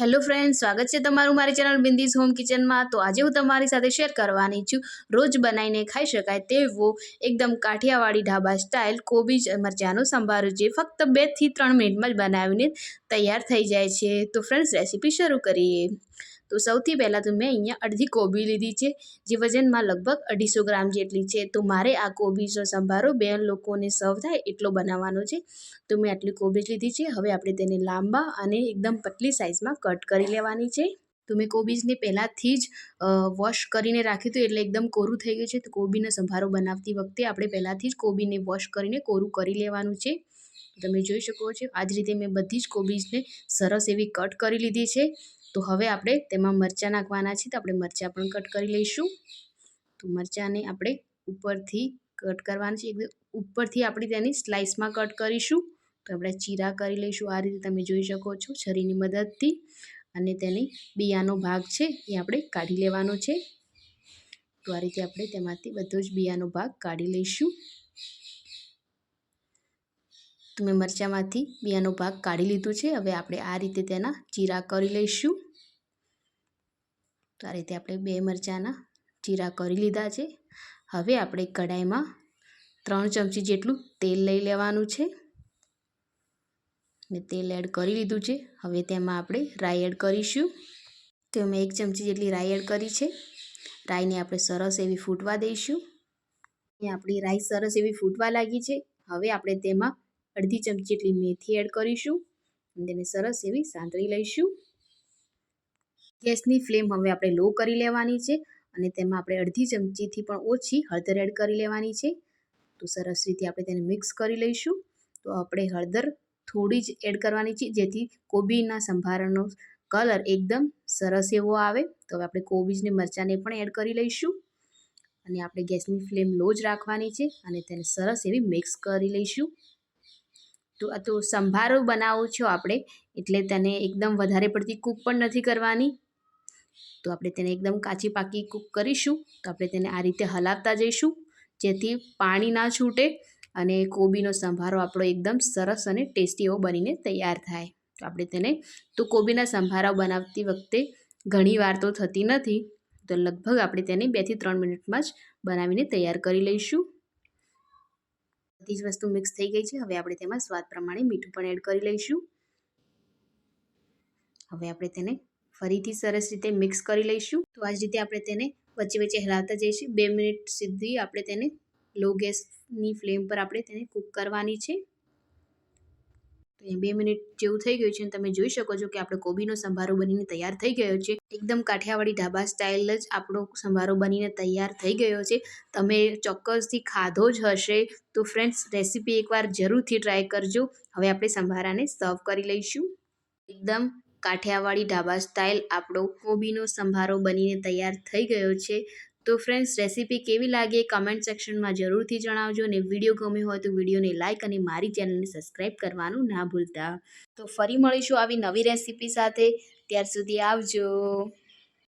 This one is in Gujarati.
હેલો ફ્રેન્ડ સ્વાગત છે તમારું મારી ચેનલ બિંદીઝ હોમ કિચનમાં. તો આજે હું તમારી સાથે શેર કરવાની છું. રોજ બનાવીને ખાઈ શકાય તેવો એકદમ કાઠિયાવાડી ઢાબા સ્ટાઇલ કોબીજ મરચાંનો સંભારો જે ફક્ત બેથી ત્રણ મિનિટમાં જ બનાવીને તૈયાર થઈ જાય છે. તો ફ્રેન્ડ્સ રેસીપી શરૂ કરીએ. તો સૌથી પહેલાં તો મેં અહીંયા અડધી કોબી લીધી છે, જે વજનમાં લગભગ અઢીસો ગ્રામ જેટલી છે. તો મારે આ કોબીજનો સંભારો બે લોકોને સર્વ થાય એટલો બનાવવાનો છે. તો મેં આટલી કોબીજ લીધી છે. હવે આપણે તેને લાંબા અને એકદમ પતલી સાઇઝમાં કટ કરી લેવાની છે. તો મેં કોબીજને પહેલાંથી જ વોશ કરીને રાખ્યું હતું એટલે એકદમ કોરું થઈ ગયું છે. તો કોબીનો સંભારો બનાવતી વખતે આપણે પહેલાંથી જ કોબીને વોશ કરીને કોરું કરી લેવાનું છે. તમે જોઈ શકો છો, આ જ રીતે મેં બધી જ કોબીજને સરસ એવી કટ કરી લીધી છે. તો હવે આપણે તેમાં મરચાં નાખવાના છે તો આપણે મરચાં પણ કટ કરી લઈશું. તો મરચાંને આપણે ઉપરથી કટ કરવાના છે, એકદમ ઉપરથી આપણે તેની સ્લાઇસમાં કટ કરીશું. તો આપણે ચીરા કરી લઈશું, આ રીતે તમે જોઈ શકો છો છરીની મદદથી. અને તેની બિયાનો ભાગ છે એ આપણે કાઢી લેવાનો છે. તો આ રીતે આપણે તેમાંથી બધો જ બિયાનો ભાગ કાઢી લઈશું. મેં મરચાંમાંથી બિયાનો ભાગ કાઢી લીધું છે. હવે આપણે આ રીતે તેના ચીરા કરી લઈશું. તો આ રીતે આપણે બે મરચાંના ચીરા કરી લીધા છે. હવે આપણે કઢાઈમાં ત્રણ ચમચી જેટલું તેલ લઈ લેવાનું છે. ને તેલ એડ કરી લીધું છે. હવે તેમાં આપણે રાઈ એડ કરીશું. તો મેં એક ચમચી જેટલી રાઈ એડ કરી છે. રાઈને આપણે સરસ એવી ફૂટવા દઈશું. આપણી રાઈ સરસ એવી ફૂટવા લાગી છે. હવે આપણે તેમાં અડધી ચમચી જેટલી મેથી એડ કરીશું અને તેને સરસ એવી સાંતળી લઈશું. ગેસની ફ્લેમ હવે આપણે લો કરી લેવાની છે અને તેમાં આપણે અડધી ચમચીથી પણ ઓછી હળદર એડ કરી લેવાની છે. તો સરસ રીતે આપણે તેને મિક્સ કરી લઈશું. તો આપણે હળદર થોડી જ એડ કરવાની છે જેથી કોબીના સંભારણનો કલર એકદમ સરસ એવો આવે. તો હવે આપણે કોબીજને મરચાંને પણ એડ કરી લઈશું. અને આપણે ગેસની ફ્લેમ લો જ રાખવાની છે અને તેને સરસ એવી મિક્સ કરી લઈશું. તો આ તો સંભારો બનાવો છો આપણે, એટલે તેને એકદમ વધારે પડતી કૂક પણ નથી કરવાની. તો આપણે તેને એકદમ કાચી પાકી કૂક કરીશું, તો આપણે તેને આ રીતે હલાવતા જઈશું, જેથી પાણી ના છૂટે અને કોબીનો સંભારો આપણો એકદમ સરસ અને ટેસ્ટી એવો બનીને તૈયાર થાય. તો આપણે તેને, તો કોબીના સંભારા બનાવતી વખતે ઘણી વાર તો થતી નથી, તો લગભગ આપણે તેને બેથી ત્રણ મિનિટમાં જ બનાવીને તૈયાર કરી લઈશું. બધી જ વસ્તુ મિક્સ થઈ ગઈ છે. હવે આપણે તેમાં સ્વાદ પ્રમાણે મીઠું પણ એડ કરી લઈશું. હવે આપણે તેને ફરીથી સરસ રીતે મિક્સ કરી લઈશું. તો આ જ રીતે આપણે તેને વચ્ચે વચ્ચે હલાવતા જઈશું. બે મિનિટ સુધી આપણે તેને લો ગેસની ફ્લેમ પર આપણે તેને કૂક કરવાની છે. બે મિનિટ જેવું થઈ ગયું છે અને તમે જોઈ શકો છો કે આપણો કોબીનો સંભારો બનીને તૈયાર થઈ ગયો છે. એકદમ કાઠિયાવાડી ઢાબા સ્ટાઇલ જ આપણો સંભારો બનીને તૈયાર થઈ ગયો છે. તમે ચોક્કસથી ખાધો જ હશે. તો ફ્રેન્ડ્સ રેસીપી એકવાર જરૂરથી ટ્રાય કરજો. હવે આપણે સંભારાને સર્વ કરી લઈશું. એકદમ કાઠિયાવાડી ઢાબા સ્ટાઇલ આપણો કોબીનો સંભારો બનીને તૈયાર થઈ ગયો છે. તો ફ્રેન્ડ્સ રેસીપી કેવી લાગે કમેન્ટ સેક્શનમાં જરૂરથી જણાવજો અને વીડિયો ગમ્યો હોય તો વિડીયોને લાઇક અને મારી ચેનલને સબસ્ક્રાઈબ કરવાનું ના ભૂલતા. તો ફરી મળીશું આવી નવી રેસીપી સાથે. ત્યાર સુધી આવજો.